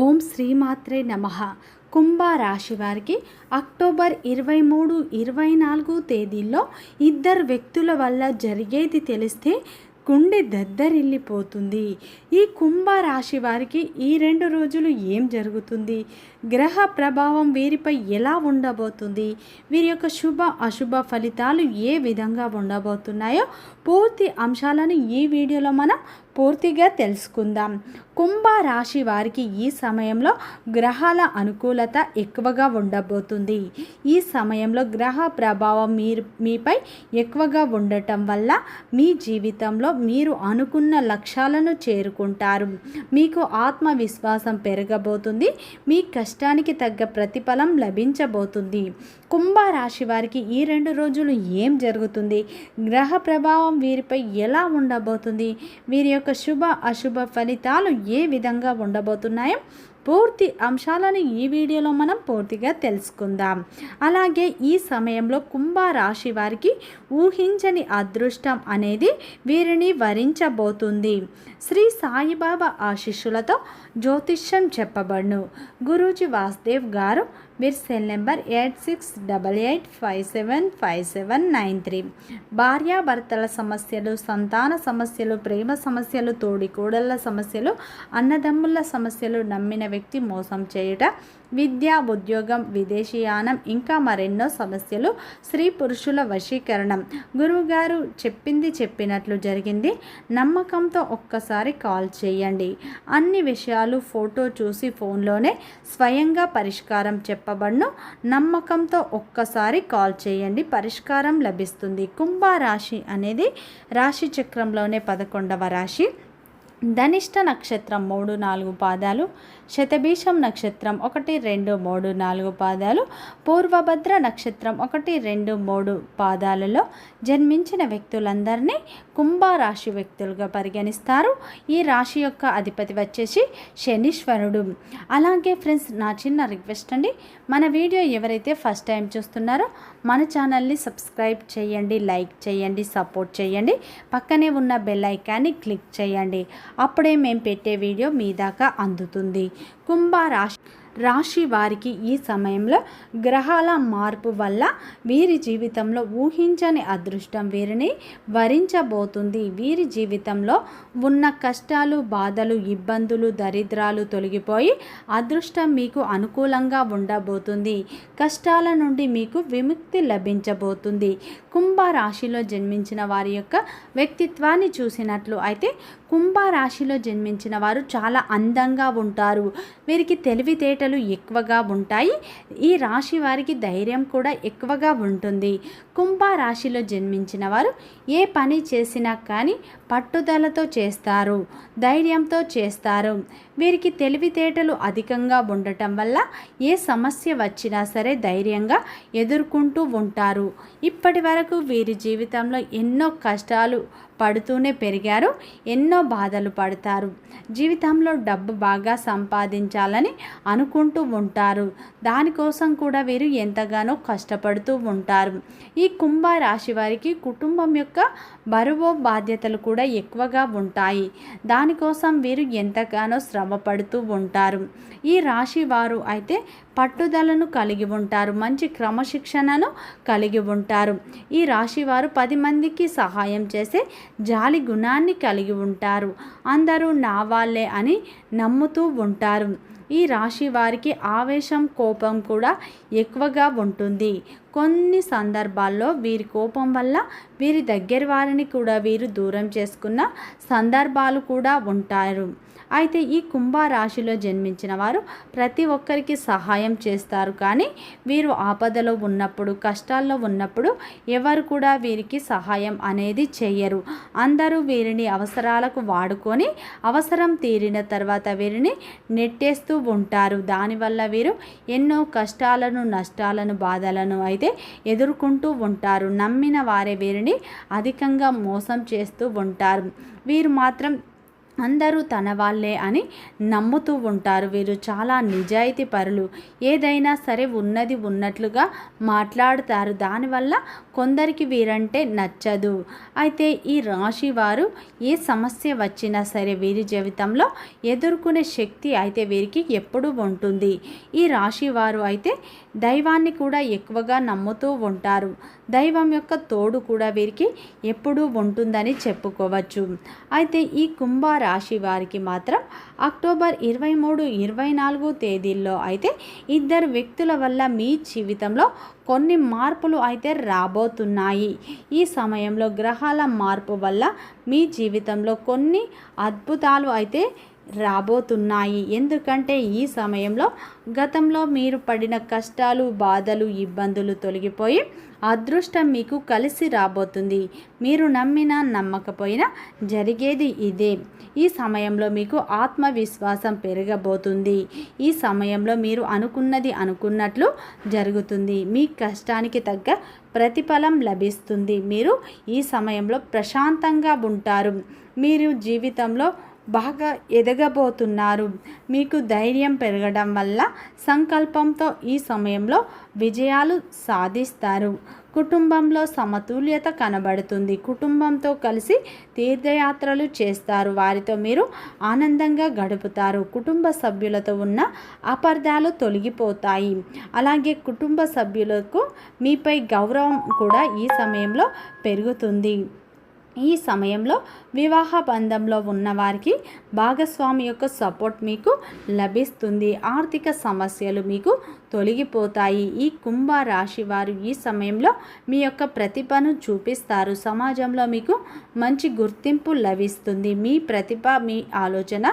ఓం శ్రీమాత్రే నమ. కుంభరాశి వారికి అక్టోబర్ ఇరవై మూడు ఇరవై నాలుగు తేదీల్లో ఇద్దరు వ్యక్తుల వల్ల జరిగేది తెలిస్తే గుండె దద్దరిల్లిపోతుంది. ఈ కుంభరాశి వారికి ఈ రెండు రోజులు ఏం జరుగుతుంది? గ్రహ ప్రభావం వీరిపై ఎలా ఉండబోతుంది? వీరి యొక్క శుభ అశుభ ఫలితాలు ఏ విధంగా ఉండబోతున్నాయో పూర్తి అంశాలను ఈ వీడియోలో మనం పూర్తిగా తెలుసుకుందాం. కుంభరాశి వారికి ఈ సమయంలో గ్రహాల అనుకూలత ఎక్కువగా ఉండబోతుంది. ఈ సమయంలో గ్రహ ప్రభావం మీరు మీపై ఎక్కువగా ఉండటం వల్ల మీ జీవితంలో మీరు అనుకున్న లక్ష్యాలను చేరుకుంటారు. మీకు ఆత్మవిశ్వాసం పెరగబోతుంది. మీ కష్టానికి తగ్గ ప్రతిఫలం లభించబోతుంది. కుంభరాశి వారికి ఈ రెండు రోజులు ఏం జరుగుతుంది? గ్రహ ప్రభావం వీరిపై ఎలా ఉండబోతుంది? వీరి యొక్క శుభ అశుభ ఫలితాలు ఏ విధంగా ఉండబోతున్నాయో పూర్తి అంశాలను ఈ వీడియోలో మనం పూర్తిగా తెలుసుకుందాం. అలాగే ఈ సమయంలో కుంభరాశి వారికి ఊహించని అదృష్టం అనేది వీరిని వరించబోతుంది. శ్రీ సాయిబాబా ఆశిష్యులతో జ్యోతిష్యం చెప్పబడును. గురూజీ వాసుదేవ్ గారు మీరు cell number eight six double eight five seven five seven nine three. భార్యాభర్తల సమస్యలు సంతాన సమస్యలు ప్రేమ సమస్యలు తోడికోడళ్ళ సమస్యలు అన్నదమ్ముల సమస్యలు నమ్మిన వ్యక్తి మోసం చేయుట విద్య ఉద్యోగం విదేశీయానం ఇంకా మరెన్నో సమస్యలు స్త్రీ పురుషుల వశీకరణం. గురువుగారు చెప్పింది చెప్పినట్లు జరిగింది. నమ్మకంతో ఒక్కసారి కాల్ చేయండి. అన్ని విషయాలు ఫోటో చూసి ఫోన్లోనే స్వయంగా పరిష్కారం చెప్పబడును. నమ్మకంతో ఒక్కసారి కాల్ చేయండి. పరిష్కారం లభిస్తుంది. కుంభరాశి అనేది రాశి చక్రంలోనే పదకొండవ రాశి. ధనిష్ట నక్షత్రం మూడు నాలుగు పాదాలు. శతభీషం నక్షత్రం ఒకటి రెండు మూడు నాలుగు పాదాలు. పూర్వభద్ర నక్షత్రం ఒకటి రెండు మూడు పాదాలలో జన్మించిన వ్యక్తులందరినీ కుంభరాశి వ్యక్తులుగా పరిగణిస్తారు. ఈ రాశి యొక్క అధిపతి వచ్చేసి శనీశ్వరుడు. అలాగే ఫ్రెండ్స్ నా చిన్న రిక్వెస్ట్ అండి మన వీడియో ఎవరైతే ఫస్ట్ టైం చూస్తున్నారో మన ఛానల్ని సబ్స్క్రైబ్ చేయండి లైక్ చేయండి సపోర్ట్ చేయండి. పక్కనే ఉన్న బెల్ ఐకాన్ని క్లిక్ చేయండి. అప్పుడే మేము పెట్టే వీడియో మీ దాకా అందుతుంది. కుంభరాశి రాశి వారికి ఈ సమయంలో గ్రహాల మార్పు వల్ల వీరి జీవితంలో ఊహించని అదృష్టం వీరిని వరించబోతుంది. వీరి జీవితంలో ఉన్న కష్టాలు బాధలు ఇబ్బందులు దరిద్రాలు తొలగిపోయి అదృష్టం మీకు అనుకూలంగా ఉండబోతుంది. కష్టాల నుండి మీకు విముక్తి లభించబోతుంది. కుంభరాశిలో జన్మించిన వారి యొక్క వ్యక్తిత్వాన్ని చూసినట్లు అయితే కుంభరాశిలో జన్మించిన వారు చాలా అందంగా ఉంటారు. వీరికి తెలివితేటలు ఎక్కువగా ఉంటాయి. ఈ రాశి వారికి ధైర్యం కూడా ఎక్కువగా ఉంటుంది. కుంభరాశిలో జన్మించిన వారు ఏ పని చేసినా కానీ పట్టుదలతో చేస్తారు ధైర్యంతో చేస్తారు. వీరికి తెలివితేటలు అధికంగా ఉండటం వల్ల ఏ సమస్య వచ్చినా సరే ధైర్యంగా ఎదుర్కొంటూ ఉంటారు. ఇప్పటి వరకు వీరి జీవితంలో ఎన్నో కష్టాలు పడుతూనే పెరిగారు ఎన్నో బాధలు పడతారు. జీవితంలో డబ్బు బాగా సంపాదించాలని అనుకుంటూ ఉంటారు. దానికోసం కూడా వీరు ఎంతగానో కష్టపడుతూ ఉంటారు. ఈ కుంభ రాశి వారికి కుటుంబం యొక్క బరువు బాధ్యతలు కూడా ఎక్కువగా ఉంటాయి. దానికోసం వీరు ఎంతగానో శ్రమ పడుతూ ఉంటారు. ఈ రాశి వారు అయితే పట్టుదలను కలిగి ఉంటారు. మంచి క్రమశిక్షణను కలిగి ఉంటారు. ఈ రాశి వారు పది మందికి సహాయం చేసే జాలి గుణాన్ని కలిగి ఉంటారు. అందరూ నా వాళ్ళే అని నమ్ముతూ ఉంటారు. ఈ రాశి వారికి ఆవేశం కోపం కూడా ఎక్కువగా ఉంటుంది. కొన్ని సందర్భాల్లో వీరి కోపం వల్ల వీరి దగ్గర వారిని కూడా వీరు దూరం చేసుకున్న సందర్భాలు కూడా ఉంటారు. అయితే ఈ కుంభరాశిలో జన్మించిన వారు ప్రతి ఒక్కరికి సహాయం చేస్తారు. కానీ వీరు ఆపదలో ఉన్నప్పుడు కష్టాల్లో ఉన్నప్పుడు ఎవరు కూడా వీరికి సహాయం అనేది చేయరు అందరూ వీరిని అవసరాలకు వాడుకొని అవసరం తీరిన తర్వాత వీరిని నెట్టేస్తూ ఉంటారు. దానివల్ల వీరు ఎన్నో కష్టాలను నష్టాలను బాధలను అయితే ఎదుర్కొంటూ ఉంటారు. నమ్మిన వారే వీరిని అధికంగా మోసం చేస్తూ ఉంటారు. వీరు మాత్రం అందరూ తన వాళ్ళే అని నమ్ముతూ ఉంటారు. వీరు చాలా నిజాయితీ పరులు ఏదైనా సరే ఉన్నది ఉన్నట్లుగా మాట్లాడుతారు. దానివల్ల కొందరికి వీరంటే నచ్చదు. అయితే ఈ రాశి వారు ఏ సమస్య వచ్చినా సరే వీరి జీవితంలో ఎదుర్కొనే శక్తి అయితే వీరికి ఎప్పుడూ ఉంటుంది. ఈ రాశి వారు అయితే దైవాన్ని కూడా ఎక్కువగా నమ్ముతూ ఉంటారు. దైవం యొక్క తోడు కూడా వీరికి ఎప్పుడూ ఉంటుందని చెప్పుకోవచ్చు. అయితే ఈ కుంభ రాశి వారికి మాత్రం అక్టోబర్ ఇరవై మూడు ఇరవై నాలుగు తేదీల్లో అయితే ఇద్దరు వ్యక్తుల వల్ల మీ జీవితంలో కొన్ని మార్పులు అయితే రాబో రాబోతున్నాయి. ఈ సమయంలో గ్రహాల మార్పు వల్ల మీ జీవితంలో కొన్ని అద్భుతాలు అయితే రాబోతున్నాయి. ఎందుకంటే ఈ సమయంలో గతంలో మీరు పడిన కష్టాలు బాధలు ఇబ్బందులు తొలగిపోయి అదృష్టం మీకు కలిసి రాబోతుంది. మీరు నమ్మినా నమ్మకపోయినా జరిగేది ఇదే. ఈ సమయంలో మీకు ఆత్మవిశ్వాసం పెరగబోతుంది. ఈ సమయంలో మీరు అనుకున్నది అనుకున్నట్లు జరుగుతుంది. మీ కష్టానికి తగ్గ ప్రతిఫలం లభిస్తుంది. మీరు ఈ సమయంలో ప్రశాంతంగా ఉంటారు. మీరు జీవితంలో బాగా ఎదగబోతున్నారు. మీకు ధైర్యం పెరగడం వల్ల సంకల్పంతో ఈ సమయంలో విజయాలు సాధిస్తారు. కుటుంబంలో సమతుల్యత కనబడుతుంది. కుటుంబంతో కలిసి తీర్థయాత్రలు చేస్తారు. వారితో మీరు ఆనందంగా గడుపుతారు. కుటుంబ సభ్యులతో ఉన్న అపార్థాలు తొలగిపోతాయి. అలాగే కుటుంబ సభ్యులకు మీపై గౌరవం కూడా ఈ సమయంలో పెరుగుతుంది. ఈ సమయంలో వివాహ బంధంలో ఉన్నవారికి భాగస్వామి యొక్క సపోర్ట్ మీకు లభిస్తుంది. ఆర్థిక సమస్యలు మీకు తొలగిపోతాయి. ఈ కుంభ రాశి వారు ఈ సమయంలో మీ యొక్క ప్రతిభను చూపిస్తారు. సమాజంలో మీకు మంచి గుర్తింపు లభిస్తుంది. మీ ప్రతిభ మీ ఆలోచన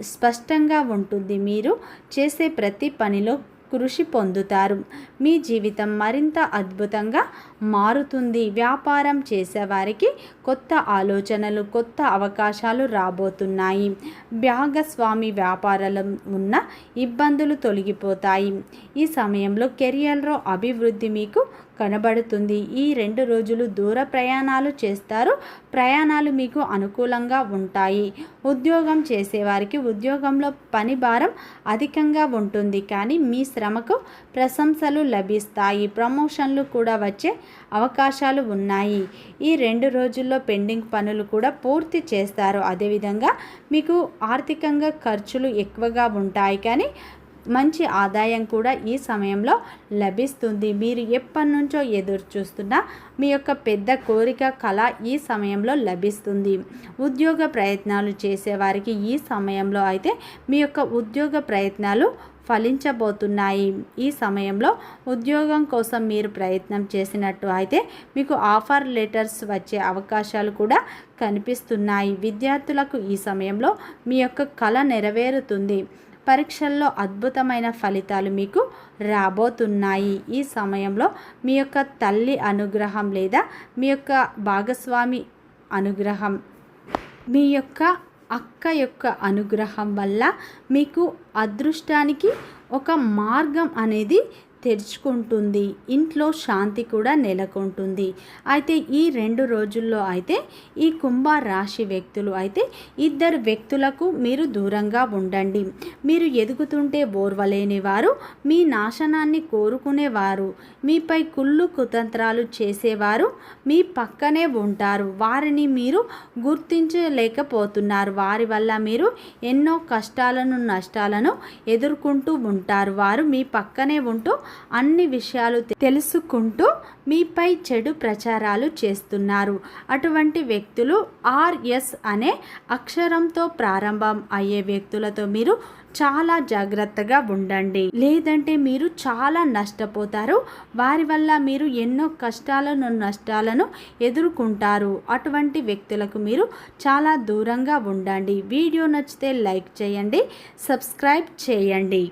స్పష్టంగా ఉంటుంది. మీరు చేసే ప్రతి పనిలో కృషి పొందుతారు. మీ జీవితం మరింత అద్భుతంగా మారుతుంది. వ్యాపారం చేసేవారికి కొత్త ఆలోచనలు కొత్త అవకాశాలు రాబోతున్నాయి. భాగస్వామి వ్యాపారాలు ఉన్న ఇబ్బందులు తొలగిపోతాయి. ఈ సమయంలో కెరియర్లో అభివృద్ధి మీకు కనబడుతుంది. ఈ రెండు రోజులు దూర ప్రయాణాలు చేస్తారు. ప్రయాణాలు మీకు అనుకూలంగా ఉంటాయి. ఉద్యోగం చేసేవారికి ఉద్యోగంలో పని భారం అధికంగా ఉంటుంది. కానీ మీ శ్రమకు ప్రశంసలు లభిస్తాయి. ప్రమోషన్లు కూడా వచ్చే అవకాశాలు ఉన్నాయి. ఈ రెండు రోజుల్లో పెండింగ్ పనులు కూడా పూర్తి చేస్తారు. అదేవిధంగా మీకు ఆర్థికంగా ఖర్చులు ఎక్కువగా ఉంటాయి. కానీ మంచి ఆదాయం కూడా ఈ సమయంలో లభిస్తుంది. మీరు ఎప్పటి నుంచో ఎదురు చూస్తున్న మీ యొక్క పెద్ద కోరిక కళ ఈ సమయంలో లభిస్తుంది. ఉద్యోగ ప్రయత్నాలు చేసేవారికి ఈ సమయంలో అయితే మీ యొక్క ఉద్యోగ ప్రయత్నాలు ఫలించబోతున్నాయి. ఈ సమయంలో ఉద్యోగం కోసం మీరు ప్రయత్నం చేసినట్టు అయితే మీకు ఆఫర్ లెటర్స్ వచ్చే అవకాశాలు కూడా కనిపిస్తున్నాయి. విద్యార్థులకు ఈ సమయంలో మీ యొక్క కళ నెరవేరుతుంది. పరీక్షల్లో అద్భుతమైన ఫలితాలు మీకు రాబోతున్నాయి. ఈ సమయంలో మీ యొక్క తల్లి అనుగ్రహం లేదా మీ యొక్క భాగస్వామి అనుగ్రహం మీ యొక్క అక్క యొక్క అనుగ్రహం వల్ల మీకు అదృష్టానికి ఒక మార్గం అనేది తెరుచుకుంటుంది. ఇంట్లో శాంతి కూడా నెలకొంటుంది. అయితే ఈ రెండు రోజుల్లో అయితే ఈ కుంభ రాశి వ్యక్తులు అయితే ఇద్దరు వ్యక్తులకు మీరు దూరంగా ఉండండి. మీరు ఎదుగుతుంటే ఓర్వలేని వారు మీ నాశనాన్ని కోరుకునేవారు మీపై కుళ్ళు కుతంత్రాలు చేసేవారు మీ పక్కనే ఉంటారు. వారిని మీరు గుర్తించలేకపోతున్నారు. వారి వల్ల మీరు ఎన్నో కష్టాలను నష్టాలను ఎదుర్కొంటూ ఉంటారు. వారు మీ పక్కనే ఉంటూ అన్ని విషయాలు తెలుసుకుంటూ మీపై చెడు ప్రచారాలు చేస్తున్నారు. అటువంటి వ్యక్తులు ఆర్ఎస్ అనే అక్షరంతో ప్రారంభం అయ్యే వ్యక్తులతో మీరు చాలా జాగ్రత్తగా ఉండండి. లేదంటే మీరు చాలా నష్టపోతారు. వారి వల్ల మీరు ఎన్నో కష్టాలను నష్టాలను ఎదుర్కొంటారు. అటువంటి వ్యక్తులకు మీరు చాలా దూరంగా ఉండండి. వీడియో నచ్చితే లైక్ చేయండి సబ్స్క్రైబ్ చేయండి.